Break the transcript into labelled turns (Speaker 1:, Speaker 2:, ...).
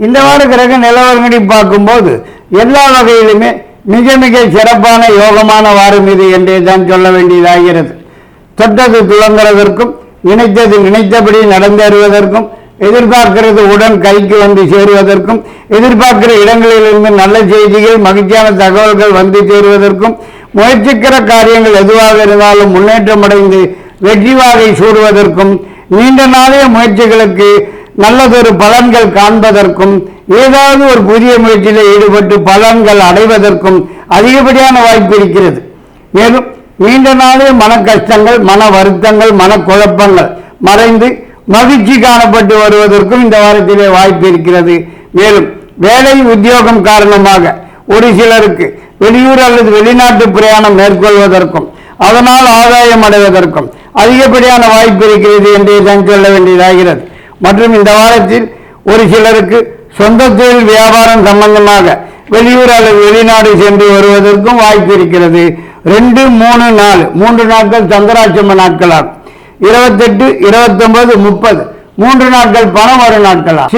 Speaker 1: இந்த வார கிரக நிலவரங்கடி பார்க்கும்போது எல்லா வகையிலுமே மிக மிக சிறப்பான யோகமான வாரம் இது என்றே தான் சொல்ல வேண்டியதாகிறது. தொட்டது துளங்குறதற்கும் நினைத்தது நினைத்தபடி நடந்தேறுவதற்கும் எதிர்பார்க்கிறது உடன் கைக்கு வந்து சேருவதற்கும் எதிர்பார்க்கிற இடங்களிலிருந்து நல்ல செய்திகள் மகிழ்ச்சியான தகவல்கள் வந்து சேருவதற்கும் முயற்சிக்கிற காரியங்கள் எதுவாக இருந்தாலும் முன்னேற்றம் அடைந்து வெற்றி வாகை சூடுவதற்கும் நீண்ட நாளைய முயற்சிகளுக்கு நல்லதொரு பலன்கள் காண்பதற்கும் ஏதாவது ஒரு புதிய முயற்சியில் ஈடுபட்டு பலன்கள் அடைவதற்கும் அதிகப்படியான வாய்ப்பு இருக்கிறது. மேலும் நீண்ட நாளே மன கஷ்டங்கள் மன வருத்தங்கள் மனக்குழப்பங்கள் மறைந்து மகிழ்ச்சி காணப்பட்டு வருவதற்கும் இந்த வாரத்திலே வாய்ப்பு இருக்கிறது. மேலும் வேலை உத்தியோகம் காரணமாக ஒரு சிலருக்கு வெளியூர் அல்லது வெளிநாட்டு பிரயாணம் மேற்கொள்வதற்கும் அதனால் ஆதாயம் அடைவதற்கும் அதிகப்படியான வாய்ப்பு இருக்கிறது என்று தான் சொல்ல வேண்டியதாகிறது. மற்றும் இந்த வாரத்தில் ஒரு சிலருக்கு சொந்த தொழில் வியாபாரம் சம்பந்தமாக வெளியூர் அல்லது வெளிநாடு சென்று வருவதற்கும் வாய்ப்பு இருக்கிறது. ரெண்டு மூணு நாலு. மூன்று நாட்கள் சந்திராட்சம நாட்களாகும். இருபத்தெட்டு இருபத்தொன்பது முப்பது. மூன்று நாட்கள் பணம் வரும் நாட்களாகும்.